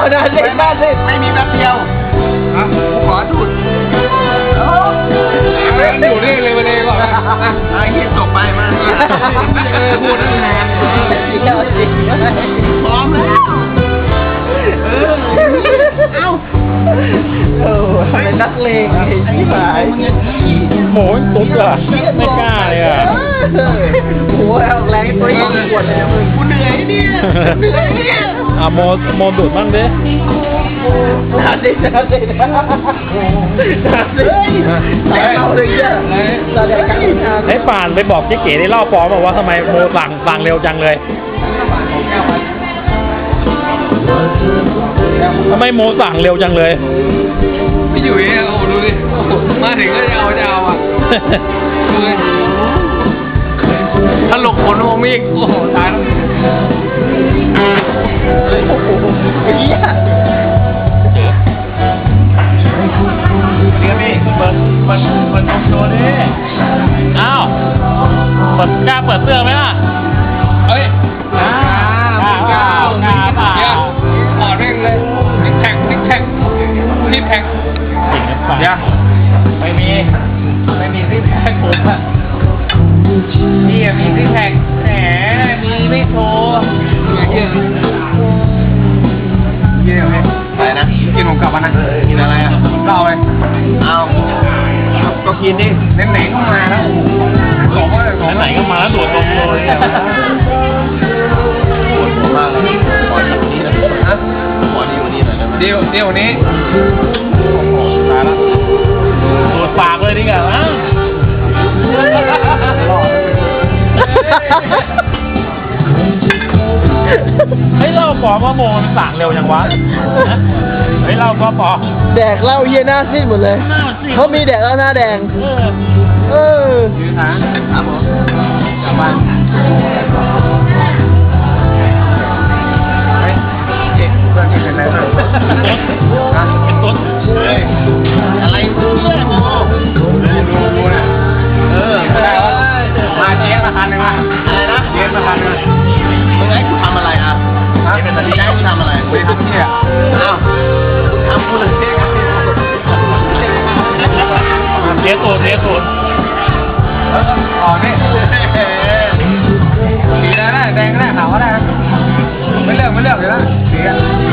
เอาหน้าเด็กหน้าเด็กไม่มีแป๊บเดียวอะกูขอดูดอยู่นี่เลยมาเลยก่อนนะไอ้ที่ตกไปมาเออพูดนั่นแหละเดี๋ยวสิพร้อมแล้วเออเอ้าเออเป็นนักเลงไอ้ที่หายโหยตุ๊ดอะไม่กล้าเลยอะโอ้ยเอาแรงตัวเองปวดเลยนะมึงกูเหนื่อยเนี่ยเหนื่อยเนี่ย อะโมโมดูดบ้างดิหนาสิหนาสิหนาสิแต่เราเลยเนี่ยแสดงการทำงานไอ้ป่านไปบอกเจ๊เก๋ในรอบฟอร์มบอกว่าทำไมโมสั่งสั่งเร็วจังเลยทำไมโมสั่งเร็วจังเลยพี่อยู่เนี่ยโอ้ดูดิมาถึงก็จะเอาจะเอาอะดูดิถ้าหลกผลโมมีกโอ้โหตายแล้ว ปิดกล้าเปิดเสื้อไหมล่ะเฮ้ยอ่าอ่าอ่าอ่าอ่าเดี๋ยวถอดแม่งเลยติ๊กแท็กติ๊กแท็กติ๊กแท็กเดี๋ยวไม่มี ไม่มีซิกแพคผมอะนี่อะมีซิกแพคแหมมีไม่โชว์เยี่ยมเยี่ยมเลยอะไรนะกินผมกลับมานะกินอะไรอะก็เอาเลยเอาก็กินดิไหนๆก็มาแล้วบอกว่าบอกว่า ไหนๆก็มาแล้วดูดนมเลยปวดหัวมากเลยขอดีวันนี้นะฮะขอดีวันนี้หน่อยได้ไหมเดี๋ยวเดี๋ยววันนี้โอ้โหตายแล้วดูดปากเลยดีกว่ามั้งเฮ้ยเราฟอร์มว่าโมมันสั่งเร็วจังวะฮะเฮ้ยเราก็ฟอร์มแดกเหล้าเฮียหน้าซีดหมดเลยหน้าซีดเขามีแดกแล้วหน้าแดง เออยืนหาครับผมกลับบ้านเก่งเพื่อนที่เป็นอะไรบ้างเป็นตุ๊ดเฮ้ยอะไรเนี่ยโอ้ดูดูนะเออได้แล้วมาเจ๊มาคันหนึ่งมาอะไรนะเจ๊มาคันหนึ่งมึงให้กูทำอะไรอะฮะเป็นตอนนี้ให้กูทำอะไรกูทำที่อะอ้าวทำกูเลยเจ๊เลี้ยตูดเลี้ยตูด 别呀